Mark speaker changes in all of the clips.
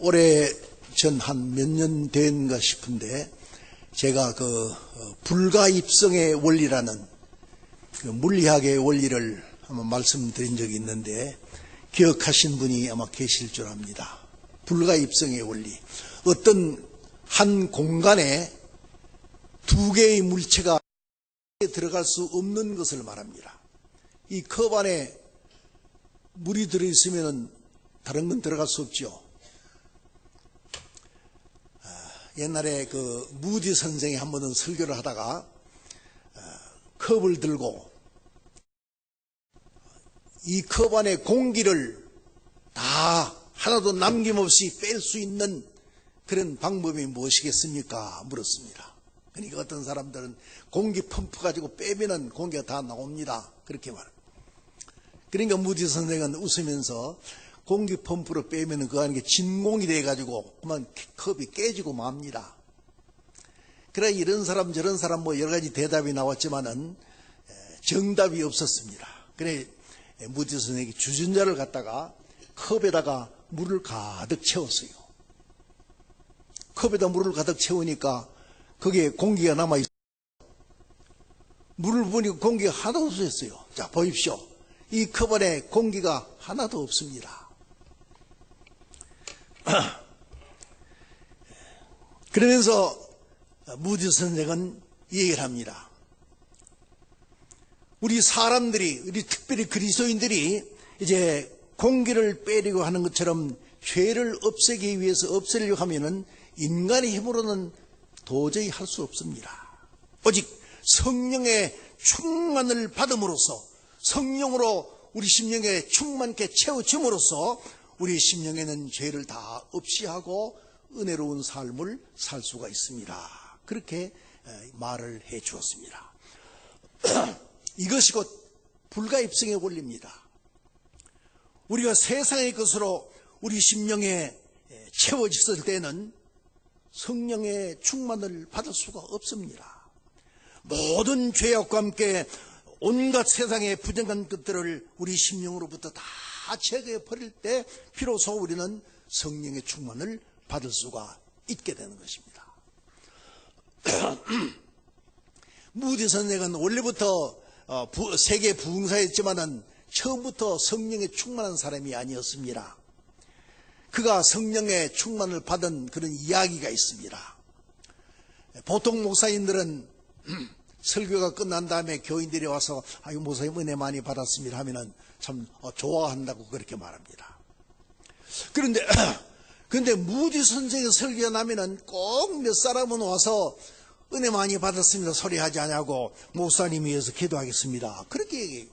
Speaker 1: 올해 전 한 몇 년 된가 싶은데 제가 그 어, 불가입성의 원리라는 그 물리학의 원리를 한번 말씀드린 적이 있는데 기억하신 분이 아마 계실 줄 압니다. 불가입성의 원리. 어떤 한 공간에 두 개의 물체가 들어갈 수 없는 것을 말합니다. 이 컵 안에 물이 들어있으면 다른 건 들어갈 수 없죠. 아, 옛날에 그 무디 선생이 한 번은 설교를 하다가 아, 컵을 들고 이 컵 안에 공기를 다 하나도 남김없이 뺄 수 있는 그런 방법이 무엇이겠습니까? 물었습니다. 그러니까 어떤 사람들은 공기 펌프 가지고 빼면은 공기가 다 나옵니다. 그렇게 말합니다. 그러니까 무디 선생은 웃으면서 공기 펌프로 빼면은 그 안에 진공이 돼가지고 그만 컵이 깨지고 맙니다. 그래 이런 사람 저런 사람 뭐 여러 가지 대답이 나왔지만은 정답이 없었습니다. 그래 선생이 주전자를 갖다가 컵에다가 물을 가득 채웠어요. 컵에다 물을 가득 채우니까 거기에 공기가 남아 있어요. 물을 보니까 공기가 하나도 없었어요. 자, 보십시오. 이 컵 안에 공기가 하나도 없습니다. 그러면서 무디 선생은 얘기를 합니다. 우리 사람들이, 우리 특별히 그리스도인들이 이제 공기를 빼려고 하는 것처럼 죄를 없애기 위해서 없애려고 하면은 인간의 힘으로는 도저히 할 수 없습니다. 오직 성령의 충만을 받음으로써 성령으로 우리 심령에 충만케 채워짐으로써 우리 심령에는 죄를 다 없이 하고 은혜로운 삶을 살 수가 있습니다. 그렇게 말을 해 주었습니다. 이것이 곧 불가입성의 원리입니다. 우리가 세상의 것으로 우리 심령에 채워졌을 때는 성령의 충만을 받을 수가 없습니다. 모든 죄악과 함께 온갖 세상의 부정한 것들을 우리 심령으로부터 다 제거해 버릴 때 비로소 우리는 성령의 충만을 받을 수가 있게 되는 것입니다. 무디 선생은 원래부터 어, 세계 부흥사였지만은 처음부터 성령에 충만한 사람이 아니었습니다. 그가 성령의 충만을 받은 그런 이야기가 있습니다. 보통 목사님들은 설교가 끝난 다음에 교인들이 와서 아유 목사님 은혜 많이 받았습니다 하면은 참 어, 좋아한다고 그렇게 말합니다. 그런데 근데 무디 선생의 설교가 나면은 꼭 몇 사람은 와서 은혜 많이 받았습니다 소리 하지 않냐고 목사님 위해서 기도하겠습니다. 그렇게 얘기해요.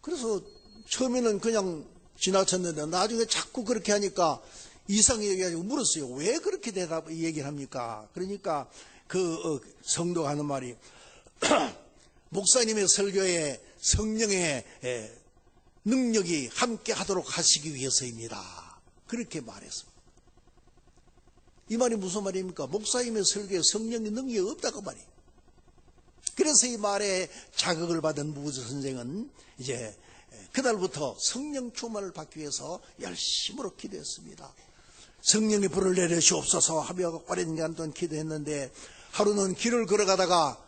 Speaker 1: 그래서 처음에는 그냥 지나쳤는데 나중에 자꾸 그렇게 하니까 이상하게 얘기하고 물었어요. 왜 그렇게 대답 얘기를 합니까? 그러니까 그 어, 성도가 하는 말이 목사님의 설교에 성령의 능력이 함께 하도록 하시기 위해서입니다. 그렇게 말했습니다. 이 말이 무슨 말입니까? 목사님의 설교에 성령의 능력이 없다고 말이에요. 그래서 이 말에 자극을 받은 무즈 선생은 이제 그날부터 성령 충만을 받기 위해서 열심으로 기도했습니다. 성령의 불을 내려주옵소서 하며 오랜 기간 동안 기도했는데 하루는 길을 걸어가다가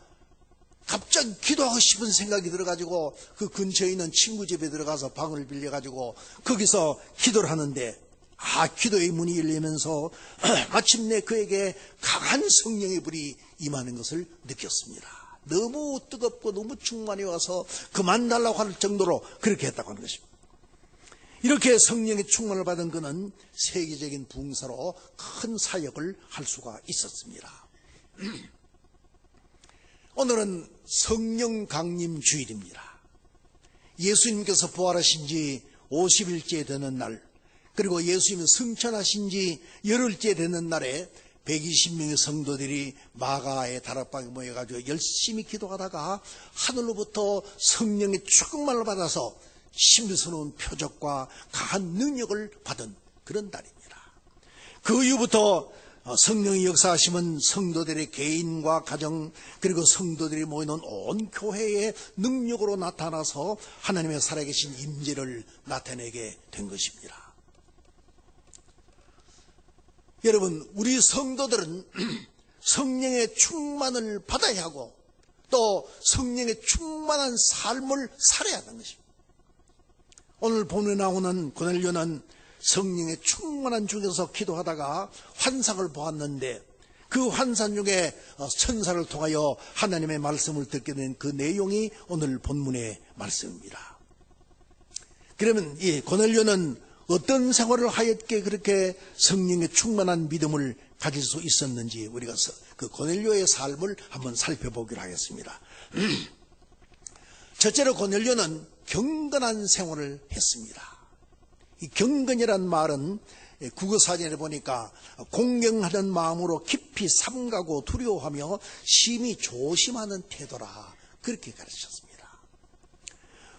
Speaker 1: 갑자기 기도하고 싶은 생각이 들어가지고 그 근처에 있는 친구 집에 들어가서 방을 빌려가지고 거기서 기도를 하는데 아 기도의 문이 열리면서 마침내 그에게 강한 성령의 불이 임하는 것을 느꼈습니다. 너무 뜨겁고 너무 충만히 와서 그만 달라고 할 정도로 그렇게 했다고 하는 것입니다. 이렇게 성령의 충만을 받은 그는 세계적인 붕사로 큰 사역을 할 수가 있었습니다. 오늘은 성령 강림 주일입니다. 예수님께서 부활하신 지 50일째 되는 날, 그리고 예수님이 승천하신 지 열흘째 되는 날에 120명의 성도들이 마가의 다락방에 모여가지고 열심히 기도하다가 하늘로부터 성령의 충만을 받아서 신비스러운 표적과 강한 능력을 받은 그런 날입니다. 그 이후부터 성령의 역사하심은 성도들의 개인과 가정 그리고 성도들이 모이는 온 교회의 능력으로 나타나서 하나님의 살아계신 임재를 나타내게 된 것입니다. 여러분, 우리 성도들은 성령의 충만을 받아야 하고 또 성령의 충만한 삶을 살아야 하는 것입니다. 오늘 본에 나오는 고넬료는 성령의 충만한 중에서 기도하다가 환상을 보았는데 그 환상 중에 어, 천사를 통하여 하나님의 말씀을 듣게 된 그 내용이 오늘 본문의 말씀입니다. 그러면 이 고넬료는 어떤 생활을 하였기에 그렇게 성령의 충만한 믿음을 가질 수 있었는지 우리가 서- 그 고넬료의 삶을 한번 살펴보기로 하겠습니다. 첫째로 고넬료는 경건한 생활을 했습니다. 이 경건이란 말은 국어 사전에 보니까 공경하는 마음으로 깊이 삼가고 두려워하며 심히 조심하는 태도라 그렇게 가르쳤습니다.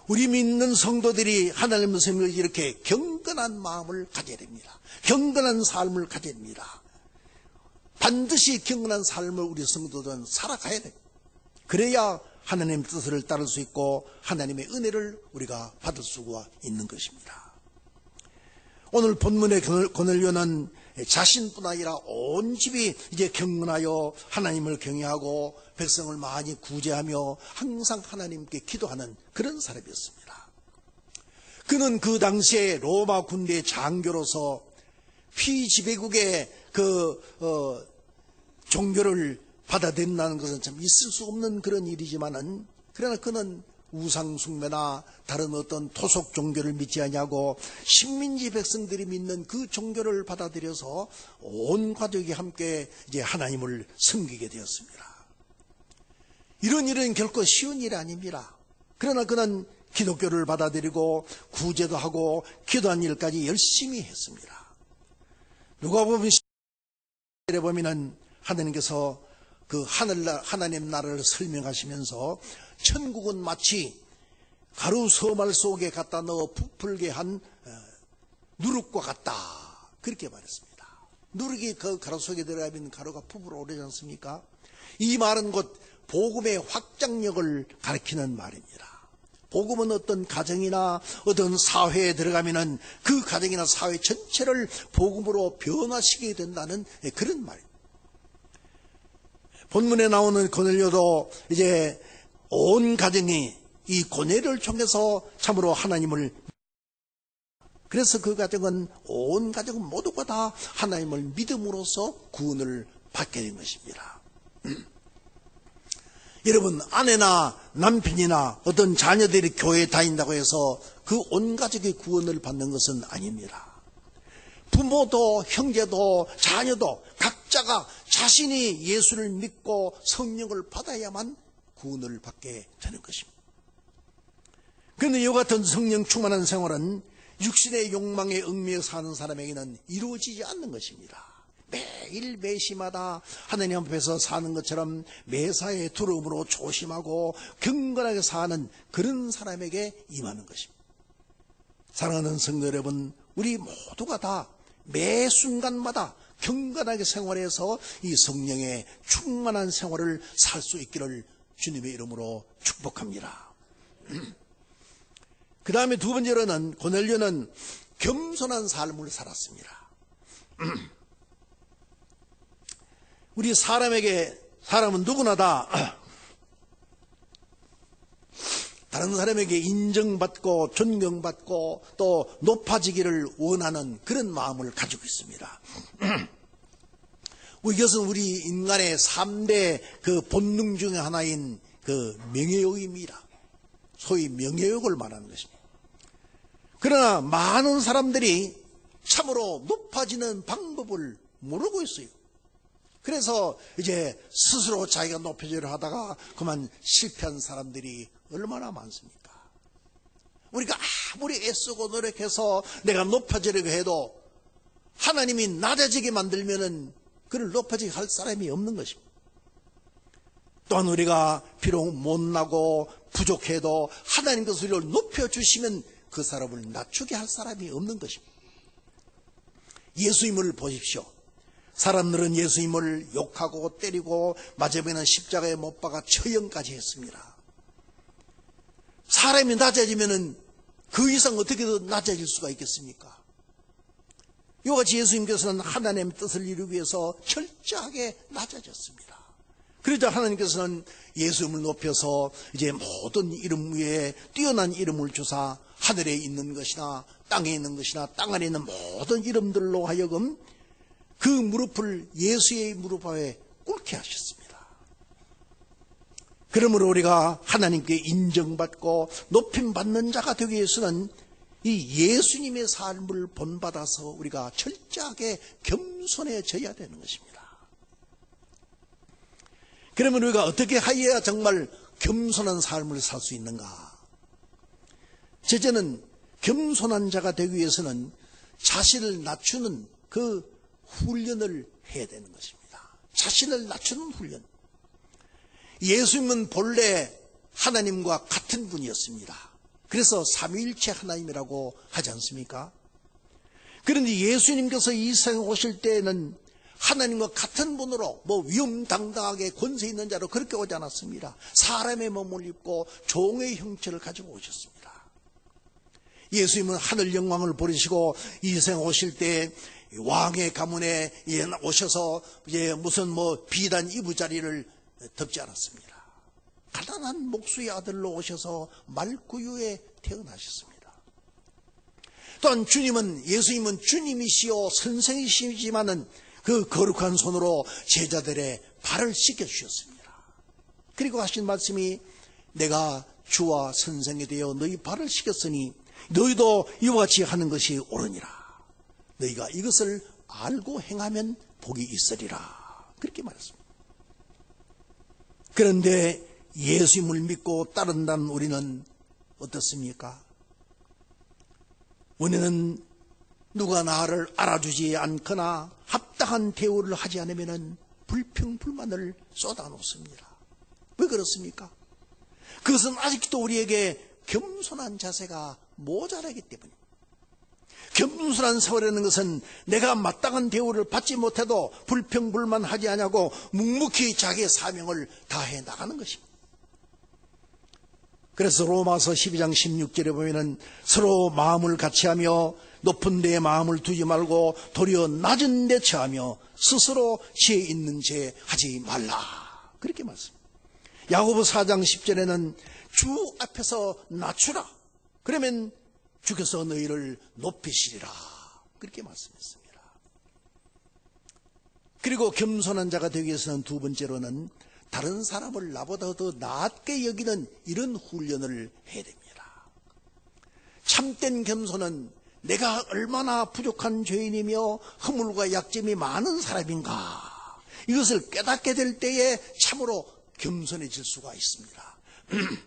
Speaker 1: 우리 믿는 성도들이 하나님의 성을 이렇게 경건한 마음을 가져야 됩니다. 경건한 삶을 가져야 됩니다. 반드시 경건한 삶을 우리 성도들은 살아가야 됩니다. 그래야 하나님 뜻을 따를 수 있고 하나님의 은혜를 우리가 받을 수가 있는 것입니다. 오늘 본문의 고넬료는 자신뿐 아니라 온 집이 이제 경건하여 하나님을 경외하고 백성을 많이 구제하며 항상 하나님께 기도하는 그런 사람이었습니다. 그는 그 당시에 로마 군대 장교로서 피지배국의 그 어, 종교를 받아들인다는 것은 참 있을 수 없는 그런 일이지만은 그러나 그는 우상 숭배나 다른 어떤 토속 종교를 믿지 아니하고 식민지 백성들이 믿는 그 종교를 받아들여서 온 가족이 함께 이제 하나님을 섬기게 되었습니다. 이런 일은 결코 쉬운 일이 아닙니다. 그러나 그는 기독교를 받아들이고 구제도 하고 기도한 일까지 열심히 했습니다. 누가 보면 에 보면은 하나님께서 그 하늘나 하나님 나라를 설명하시면서 천국은 마치 가루 서말 속에 갖다 넣어 부풀게 한 어, 누룩과 같다 그렇게 말했습니다. 누룩이 그 가루 속에 들어가면 가루가 부풀어 오르지 않습니까? 이 말은 곧 복음의 확장력을 가리키는 말입니다. 복음은 어떤 가정이나 어떤 사회에 들어가면은 그 가정이나 사회 전체를 복음으로 변화시키게 된다는 그런 말입니다. 본문에 나오는 고넬료도 이제 온 가정이 이 고뇌를 통해서 참으로 하나님을 그래서 그 가정은 온 가정은 모두가 다 하나님을 믿음으로써 구원을 받게 된 것입니다. 여러분 아내나 남편이나 어떤 자녀들이 교회에 다닌다고 해서 그 온 가족이 구원을 받는 것은 아닙니다. 부모도 형제도 자녀도 각 자가 자신이 예수를 믿고 성령을 받아야만 구원을 받게 되는 것입니다. 그런데 이와 같은 성령 충만한 생활은 육신의 욕망에 얽매여 사는 사람에게는 이루어지지 않는 것입니다. 매일 매시마다 하나님 앞에서 사는 것처럼 매사에 두려움으로 조심하고 경건하게 사는 그런 사람에게 임하는 것입니다. 사랑하는 성도 여러분, 우리 모두가 다 매 순간마다 경건하게 생활해서 이 성령의 충만한 생활을 살 수 있기를 주님의 이름으로 축복합니다. 그 다음에 두 번째로는 고넬료는 겸손한 삶을 살았습니다. 우리 사람에게 사람은 누구나 다 다른 사람에게 인정받고 존경받고 또 높아지기를 원하는 그런 마음을 가지고 있습니다. 이것은 우리 인간의 3대 그 본능 중의 하나인 그 명예욕입니다. 소위 명예욕을 말하는 것입니다. 그러나 많은 사람들이 참으로 높아지는 방법을 모르고 있어요. 그래서 이제 스스로 자기가 높여지려 하다가 그만 실패한 사람들이 얼마나 많습니까? 우리가 아무리 애쓰고 노력해서 내가 높아지려고 해도 하나님이 낮아지게 만들면은 그를 높아지게 할 사람이 없는 것입니다. 또한 우리가 비록 못나고 부족해도 하나님께서 우리를 높여주시면 그 사람을 낮추게 할 사람이 없는 것입니다. 예수님을 보십시오. 사람들은 예수님을 욕하고 때리고 마지막에는 십자가에 못 박아 처형까지 했습니다. 사람이 낮아지면은 그 이상 어떻게 더 낮아질 수가 있겠습니까? 이와 같이 예수님께서는 하나님의 뜻을 이루기 위해서 철저하게 낮아졌습니다. 그러자 하나님께서는 예수님을 높여서 이제 모든 이름 위에 뛰어난 이름을 주사 하늘에 있는 것이나 땅에 있는 것이나 땅 안에 있는 모든 이름들로 하여금 그 무릎을 예수의 무릎 아래 꿇게 하셨습니다. 그러므로 우리가 하나님께 인정받고 높임받는 자가 되기 위해서는 이 예수님의 삶을 본받아서 우리가 철저하게 겸손해져야 되는 것입니다. 그러면 우리가 어떻게 하여야 정말 겸손한 삶을 살 수 있는가? 첫째는 겸손한 자가 되기 위해서는 자신을 낮추는 그 훈련을 해야 되는 것입니다. 자신을 낮추는 훈련. 예수님은 본래 하나님과 같은 분이었습니다. 그래서 삼위일체 하나님이라고 하지 않습니까? 그런데 예수님께서 이 세상에 오실 때에는 하나님과 같은 분으로 뭐 위험당당하게 권세 있는 자로 그렇게 오지 않았습니다. 사람의 몸을 입고 종의 형체를 가지고 오셨습니다. 예수님은 하늘 영광을 버리시고 이 세상 오실 때 왕의 가문에 오셔서 이제 무슨 뭐 비단 이부자리를 덮지 않았습니다. 가난한 목수의 아들로 오셔서 말구유에 태어나셨습니다. 또한 주님은 예수님은 주님이시요 선생이시지만은 그 거룩한 손으로 제자들의 발을 씻겨 주셨습니다. 그리고 하신 말씀이 내가 주와 선생이 되어 너희 발을 씻겼으니 너희도 이와 같이 하는 것이 옳으니라. 너희가 이것을 알고 행하면 복이 있으리라. 그렇게 말했습니다. 그런데 예수님을 믿고 따른다는 우리는 어떻습니까? 우리는 누가 나를 알아주지 않거나 합당한 대우를 하지 않으면 불평불만을 쏟아놓습니다. 왜 그렇습니까? 그것은 아직도 우리에게 겸손한 자세가 모자라기 때문입니다. 겸손한 세월이라는 것은 내가 마땅한 대우를 받지 못해도 불평불만하지 않냐고 묵묵히 자기의 사명을 다해 나가는 것입니다. 그래서 로마서 12장 16절에 보면은 서로 마음을 같이하며 높은 데에 마음을 두지 말고 도리어 낮은 데 처하며 스스로 지혜 있는 죄 하지 말라. 그렇게 말씀합니다. 야고보 4장 10절에는 주 앞에서 낮추라. 그러면 주께서 너희를 높이시리라. 그렇게 말씀했습니다. 그리고 겸손한 자가 되기 위해서는 두 번째로는 다른 사람을 나보다 더 낮게 여기는 이런 훈련을 해야 됩니다. 참된 겸손은 내가 얼마나 부족한 죄인이며 허물과 약점이 많은 사람인가 이것을 깨닫게 될 때에 참으로 겸손해질 수가 있습니다.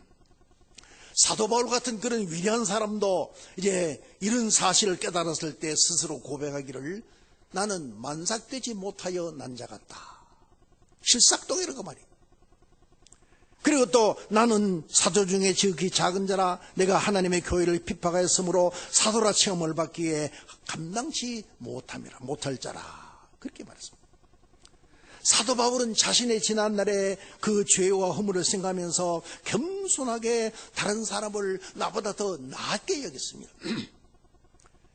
Speaker 1: 사도 바울 같은 그런 위대한 사람도 이제 이런 사실을 깨달았을 때 스스로 고백하기를 나는 만삭되지 못하여 난 자 같다. 실삭동이라고 말이에요. 그리고 또 나는 사도 중에 지극히 작은 자라 내가 하나님의 교회를 핍박하였으므로 사도라 체험을 받기에 감당치 못함이라 못할 자라 그렇게 말했습니다. 사도 바울은 자신의 지난날의 그 죄와 허물을 생각하면서 겸손하게 다른 사람을 나보다 더 낫게 여겼습니다.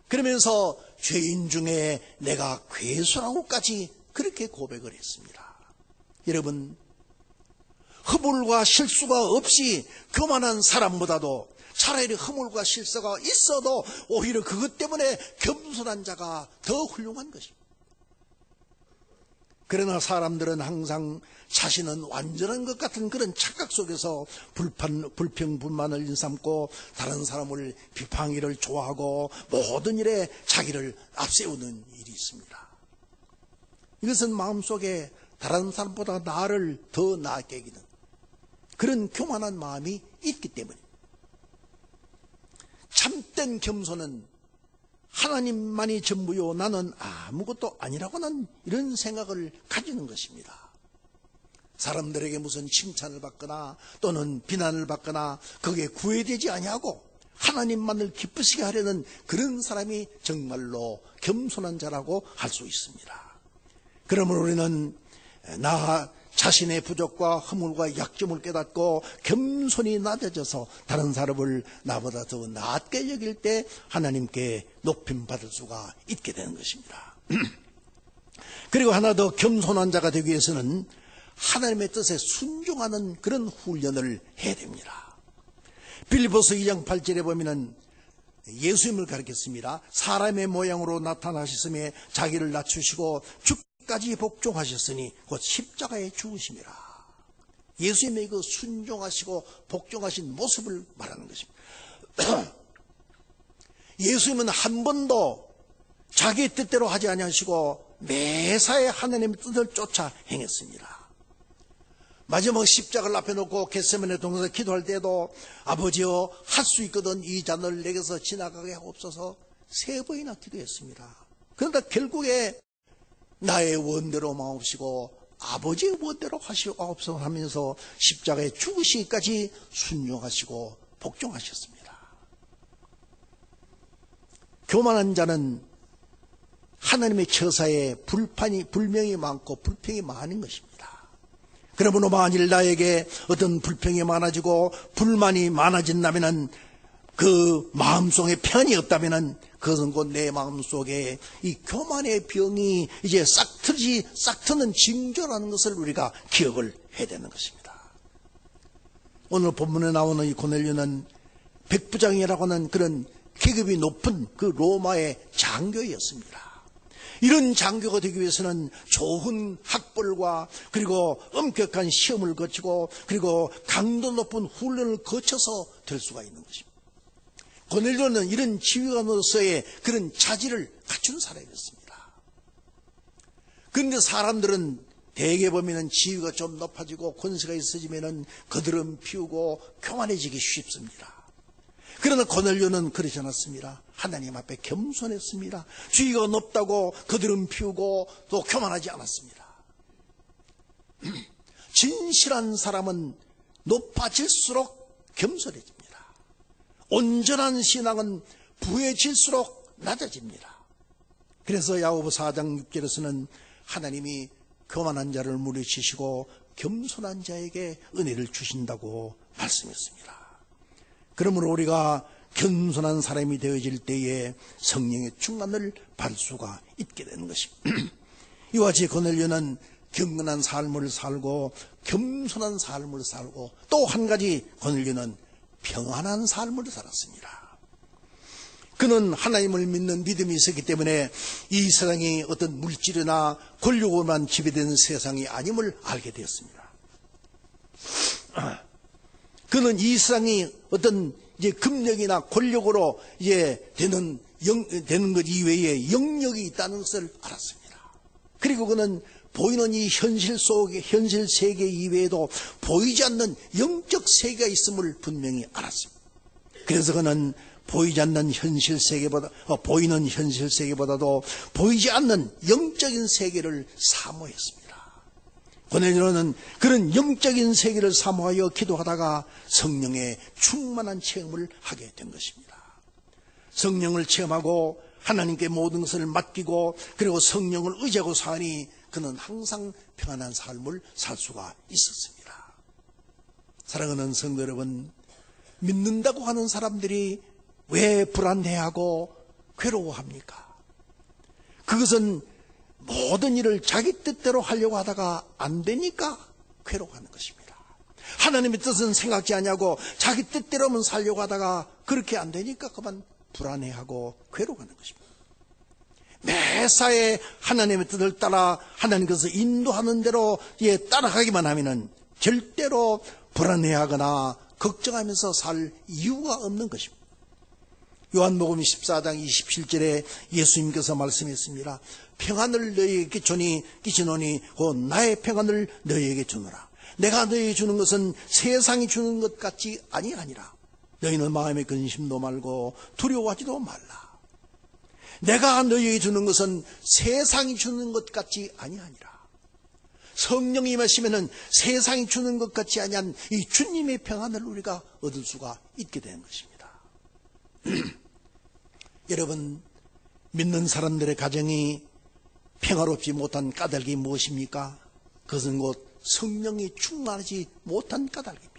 Speaker 1: 그러면서 죄인 중에 내가 괴수라고까지 그렇게 고백을 했습니다. 여러분 허물과 실수가 없이 교만한 사람보다도 차라리 허물과 실수가 있어도 오히려 그것 때문에 겸손한 자가 더 훌륭한 것입니다. 그러나 사람들은 항상 자신은 완전한 것 같은 그런 착각 속에서 불판, 불평불만을 일삼고 다른 사람을 비방이를 좋아하고 모든 일에 자기를 앞세우는 일이 있습니다. 이것은 마음속에 다른 사람보다 나를 더 나게 하기는 그런 교만한 마음이 있기 때문에 참된 겸손은 하나님만이 전부요 나는 아무것도 아니라고는 이런 생각을 가지는 것입니다. 사람들에게 무슨 칭찬을 받거나 또는 비난을 받거나 그게 구애되지 아니하고 하나님만을 기쁘시게 하려는 그런 사람이 정말로 겸손한 자라고 할 수 있습니다. 그러므로 우리는 나 자신의 부족과 허물과 약점을 깨닫고 겸손히 낮아져서 다른 사람을 나보다 더 낮게 여길 때 하나님께 높임 받을 수가 있게 되는 것입니다. 그리고 하나 더 겸손한 자가 되기 위해서는 하나님의 뜻에 순종하는 그런 훈련을 해야 됩니다. 빌리보스 2장 8절에 보면은 예수님을 가르쳤습니다. 사람의 모양으로 나타나셨음에 자기를 낮추시고 죽 까지 복종하셨으니 곧 십자가에 죽으심이라. 예수님의 그 순종하시고 복종하신 모습을 말하는 것입니다. 예수님은 한 번도 자기 뜻대로 하지 아니하시고 매사에 하나님의 뜻을 쫓아 행했습니다. 마지막 십자가를 앞에 놓고 겟세면의 동산에서 기도할 때도 아버지여 할 수 있거든 이 잔을 내게서 지나가게 하옵소서 세 번이나 기도했습니다. 그런데 결국에 나의 원대로 마옵시고 아버지의 원대로 하시옵소서 하면서 십자가에 죽으시기까지 순종하시고 복종하셨습니다. 교만한 자는 하나님의 처사에 불판이 불명이 많고 불평이 많은 것입니다. 그러므로 만일 나에게 어떤 불평이 많아지고 불만이 많아진다면은 그 마음속에 편이 없다면은 그것은 곧 내 마음속에 이 교만의 병이 이제 싹 트지 싹 트는 징조라는 것을 우리가 기억을 해야 되는 것입니다. 오늘 본문에 나오는 이 고넬료는 백부장이라고 하는 그런 계급이 높은 그 로마의 장교였습니다. 이런 장교가 되기 위해서는 좋은 학벌과 그리고 엄격한 시험을 거치고 그리고 강도 높은 훈련을 거쳐서 될 수가 있는 것입니다. 고넬료는 이런 지휘관으로서의 그런 자질을 갖춘 사람이었습니다. 그런데 사람들은 대개 보면은 지위가 좀 높아지고 권세가 있어지면은 그들은 피우고 교만해지기 쉽습니다. 그러나 고넬료는 그러지 않았습니다. 하나님 앞에 겸손했습니다. 주의가 높다고 그들은 피우고 또 교만하지 않았습니다. 진실한 사람은 높아질수록 겸손해집니다. 온전한 신앙은 부해질수록 낮아집니다. 그래서 야고보 4장 6절에서는 하나님이 교만한 자를 물리치시고 겸손한 자에게 은혜를 주신다고 말씀했습니다. 그러므로 우리가 겸손한 사람이 되어질 때에 성령의 충만을 받을 수가 있게 되는 것입니다. 이와 같이 고넬료는 경건한 삶을 살고 겸손한 삶을 살고 또 한 가지 고넬료는 평안한 삶을 살았습니다. 그는 하나님을 믿는 믿음이 있었기 때문에 이 세상이 어떤 물질이나 권력으로만 지배되는 세상이 아님을 알게 되었습니다. 그는 이 세상이 어떤 이제 금력이나 권력으로 이제 되는 영, 되는 것 이외에 영역이 있다는 것을 알았습니다. 그리고 그는 보이는 이 현실 속에 현실 세계 이외에도 보이지 않는 영적 세계가 있음을 분명히 알았습니다. 그래서 그는 보이지 않는 현실 세계보다 어, 보이는 현실 세계보다도 보이지 않는 영적인 세계를 사모했습니다. 고넬료는 그런 영적인 세계를 사모하여 기도하다가 성령의 충만한 체험을 하게 된 것입니다. 성령을 체험하고 하나님께 모든 것을 맡기고 그리고 성령을 의지하고 사니 그는 항상 평안한 삶을 살 수가 있었습니다. 사랑하는 성도 여러분, 믿는다고 하는 사람들이 왜 불안해하고 괴로워합니까? 그것은 모든 일을 자기 뜻대로 하려고 하다가 안 되니까 괴로워하는 것입니다. 하나님의 뜻은 생각지 않냐고 자기 뜻대로만 살려고 하다가 그렇게 안 되니까 그만 불안해하고 괴로워하는 것입니다. 매사에 하나님의 뜻을 따라 하나님께서 인도하는 대로 예, 따라가기만 하면은 절대로 불안해하거나 걱정하면서 살 이유가 없는 것입니다. 요한복음 14장 27절에 예수님께서 말씀했습니다. 평안을 너희에게 끼치니 끼치노니 곧 나의 평안을 너희에게 주노라. 내가 너희에게 주는 것은 세상이 주는 것 같지 아니하니라. 너희는 마음의 근심도 말고 두려워하지도 말라. 내가 너희에게 주는 것은 세상이 주는 것 같지 아니하니라. 성령이 임하시면은 세상이 주는 것 같지 아니한 이 주님의 평안을 우리가 얻을 수가 있게 되는 것입니다. 여러분 믿는 사람들의 가정이 평화롭지 못한 까닭이 무엇입니까? 그것은 곧 성령이 충만하지 못한 까닭입니다.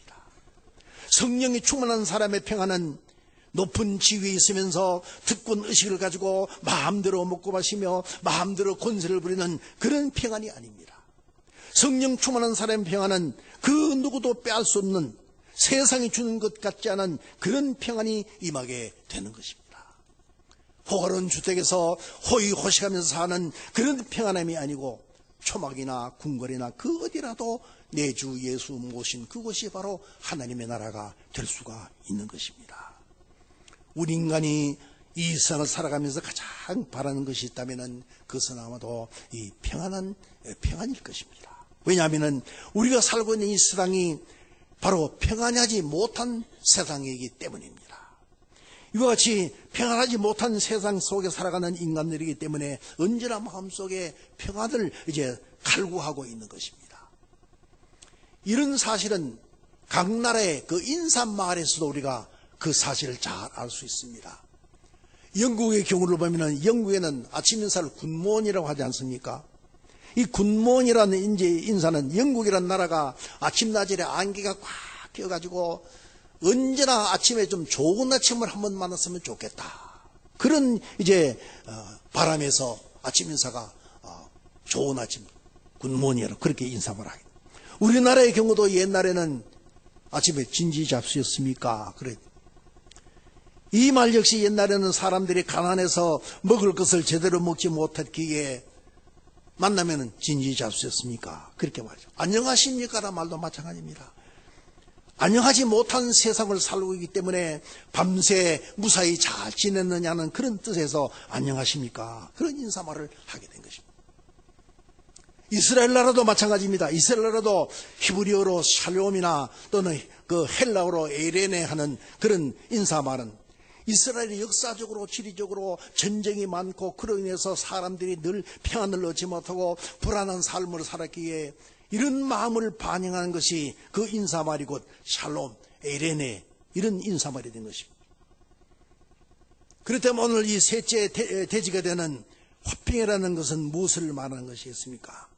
Speaker 1: 성령이 충만한 사람의 평안은 높은 지위에 있으면서 특권 의식을 가지고 마음대로 먹고 마시며 마음대로 권세를 부리는 그런 평안이 아닙니다. 성령 충만한 사람의 평안은 그 누구도 빼앗을 수 없는 세상이 주는 것 같지 않은 그런 평안이 임하게 되는 것입니다. 호화로운 주택에서 호의호식하면서 사는 그런 평안함이 아니고 초막이나 궁궐이나 그 어디라도 내 주 예수 모신 그곳이 바로 하나님의 나라가 될 수가 있는 것입니다. 우리 인간이 이 세상을 살아가면서 가장 바라는 것이 있다면 그것은 아마도 이 평안한 평안일 것입니다. 왜냐하면 우리가 살고 있는 이 세상이 바로 평안하지 못한 세상이기 때문입니다. 이와 같이 평안하지 못한 세상 속에 살아가는 인간들이기 때문에 언제나 마음속에 평안을 이제 갈구하고 있는 것입니다. 이런 사실은 각 나라의 그 인사말에서도 우리가 그 사실을 잘 알 수 있습니다. 영국의 경우를 보면은 영국에는 아침 인사를 굿몬이라고 하지 않습니까? 이 굿몬이라는 이제 인사는 영국이라는 나라가 아침 낮에 안개가 꽉 끼어가지고 언제나 아침에 좀 좋은 아침을 한 번 만났으면 좋겠다. 그런 이제 어, 바람에서 아침 인사가 어, 좋은 아침 굿몬이라고 그렇게 인사를 하게. 우리나라의 경우도 옛날에는 아침에 진지 잡수였습니까? 그래. 이 말 역시 옛날에는 사람들이 가난해서 먹을 것을 제대로 먹지 못했기에 만나면은 진지 잡수였습니까? 그렇게 말이죠. 안녕하십니까라 말도 마찬가지입니다. 안녕하지 못한 세상을 살고 있기 때문에 밤새 무사히 잘 지냈느냐는 그런 뜻에서 안녕하십니까? 그런 인사말을 하게 된 것입니다. 이스라엘 나라도 마찬가지입니다. 이스라엘 나라도 히브리어로 샬롬이나 또는 그 헬라어로 에레네 하는 그런 인사말은 이스라엘이 역사적으로 지리적으로 전쟁이 많고 그로 인해서 사람들이 늘 평안을 얻지 못하고 불안한 삶을 살았기에 이런 마음을 반영하는 것이 그 인사말이 곧 샬롬, 에레네 이런 인사말이 된 것입니다. 그렇다면 오늘 이 셋째 대 지가 되는 화평이라는 것은 무엇을 말하는 것이겠습니까?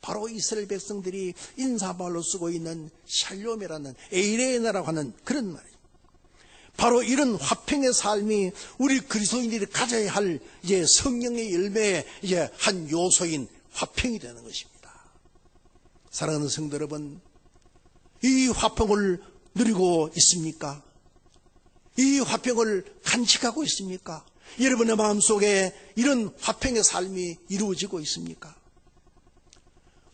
Speaker 1: 바로 이스라엘 백성들이 인사말로 쓰고 있는 샬롬이라는 에이레나라고 하는 그런 말이죠. 바로 이런 화평의 삶이 우리 그리스도인들이 가져야 할 이제 성령의 열매의 이제 한 요소인 화평이 되는 것입니다. 사랑하는 성도 여러분, 이 화평을 누리고 있습니까? 이 화평을 간직하고 있습니까? 여러분의 마음속에 이런 화평의 삶이 이루어지고 있습니까?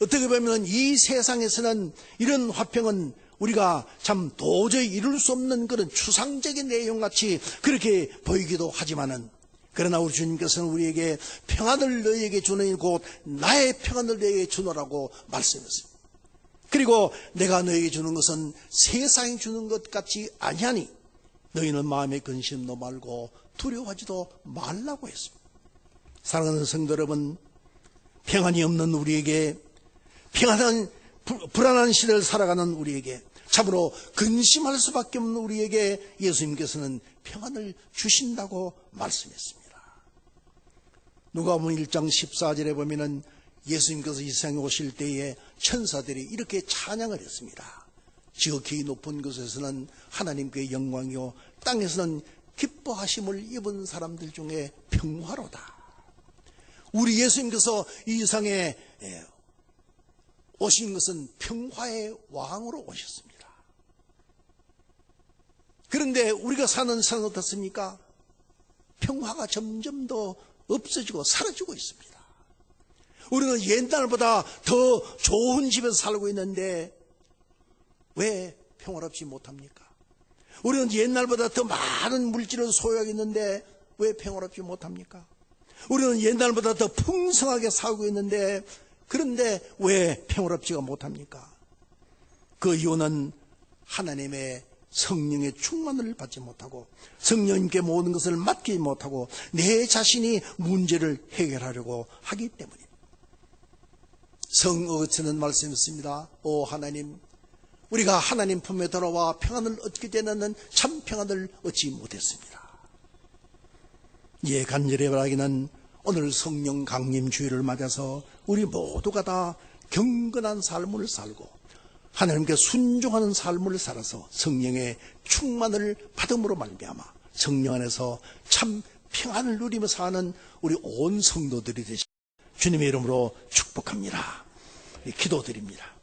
Speaker 1: 어떻게 보면 이 세상에서는 이런 화평은 우리가 참 도저히 이룰 수 없는 그런 추상적인 내용 같이 그렇게 보이기도 하지만은 그러나 우리 주님께서는 우리에게 평안을 너희에게 주는 곧 나의 평안을 너희에게 주노라고 말씀했습니다. 그리고 내가 너희에게 주는 것은 세상이 주는 것 같이 아니하니 너희는 마음의 근심도 말고 두려워하지도 말라고 했습니다. 사랑하는 성도 여러분, 평안이 없는 우리에게 평안한 불안한 시대를 살아가는 우리에게 참으로 근심할 수밖에 없는 우리에게 예수님께서는 평안을 주신다고 말씀했습니다. 누가복음 1장 14절에 보면은 예수님께서 이 세상에 오실 때에 천사들이 이렇게 찬양을 했습니다. 지극히 높은 곳에서는 하나님께 영광이요 땅에서는 기뻐하심을 입은 사람들 중에 평화로다. 우리 예수님께서 이 세상에 오신 것은 평화의 왕으로 오셨습니다. 그런데 우리가 사는 세상은 어떻습니까? 평화가 점점 더 없어지고 사라지고 있습니다. 우리는 옛날보다 더 좋은 집에서 살고 있는데 왜 평화롭지 못합니까? 우리는 옛날보다 더 많은 물질을 소유하고 있는데 왜 평화롭지 못합니까? 우리는 옛날보다 더 풍성하게 살고 있는데 그런데 왜 평화롭지가 못합니까? 그 이유는 하나님의 성령의 충만을 받지 못하고 성령님께 모든 것을 맡기지 못하고 내 자신이 문제를 해결하려고 하기 때문입니다. 성어치는 말씀했습니다. 오 하나님, 우리가 하나님 품에 들어와 평안을 얻게 되는 참 평안을 얻지 못했습니다. 예, 간절히 바라기는 오늘 성령 강림 주일을 맞아서 우리 모두가 다 경건한 삶을 살고 하나님께 순종하는 삶을 살아서 성령의 충만을 받음으로 말미암아 성령 안에서 참 평안을 누리며 사는 우리 온 성도들이 되시 주님의 이름으로 축복합니다. 기도드립니다.